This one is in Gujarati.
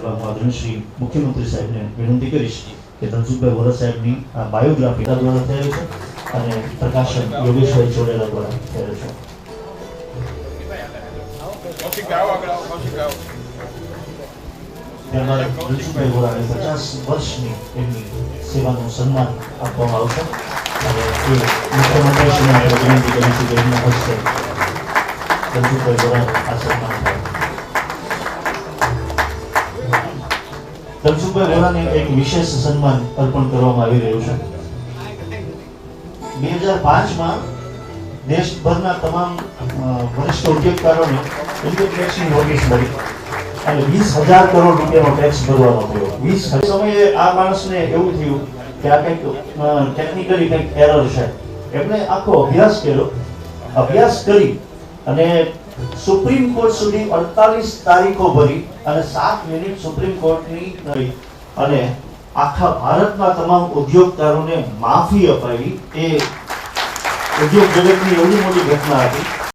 કરવા હું શ્રી મુખ્યમંત્રી સાહેબને વિનંતી કરીશ કે ધનસુખભાઈ વોરા સાહેબની આ બાયોગ્રાફી દ્વારા થયેલ છે અને પ્રકાશન યોગેશભાઈ ચોડેલા દ્વારા થયેલ છે. ધનસુખભાઈ વોરાને પચાસ વર્ષની એમની સેવાનું સન્માન આપવામાં આવશે. અને એ મુખ્યમંત્રીશ્રીને વિનંતી કરીશું કે એમના હસ્તે ધનસુખભાઈ વોરાનું આ સન્માન ધનસુખભાઈ વોરાને એક વિશેષ સન્માન અર્પણ કરવામાં આવી રહ્યું છે. બે હજાર પાંચમાં દેશભરના તમામ વરિષ્ઠ ઉદ્યોગકારોને ઇન્કમ ટેક્સની નોટિસ મળી. અને વીસ હજાર કરોડ રૂપિયાનો ટેક્સ ભરવાનો થયો વીસ સમયે આ માણસને એવું થયું કે આ કંઈક ટેકનિકલી કંઈક એરર છે. એમણે આખો અભ્યાસ કર્યો. અભ્યાસ કરી અને સુપ્રીમ કોર્ટ સુધી અડતાલીસ તારીખો ભરી અને સાત મિનિટ સુપ્રીમ કોર્ટની થઈ અને આખા ભારતના તમામ ઉદ્યોગકારોને માફી અપાવી એ ઉદ્યોગ જગતની એવડી મોટી ઘટના હતી.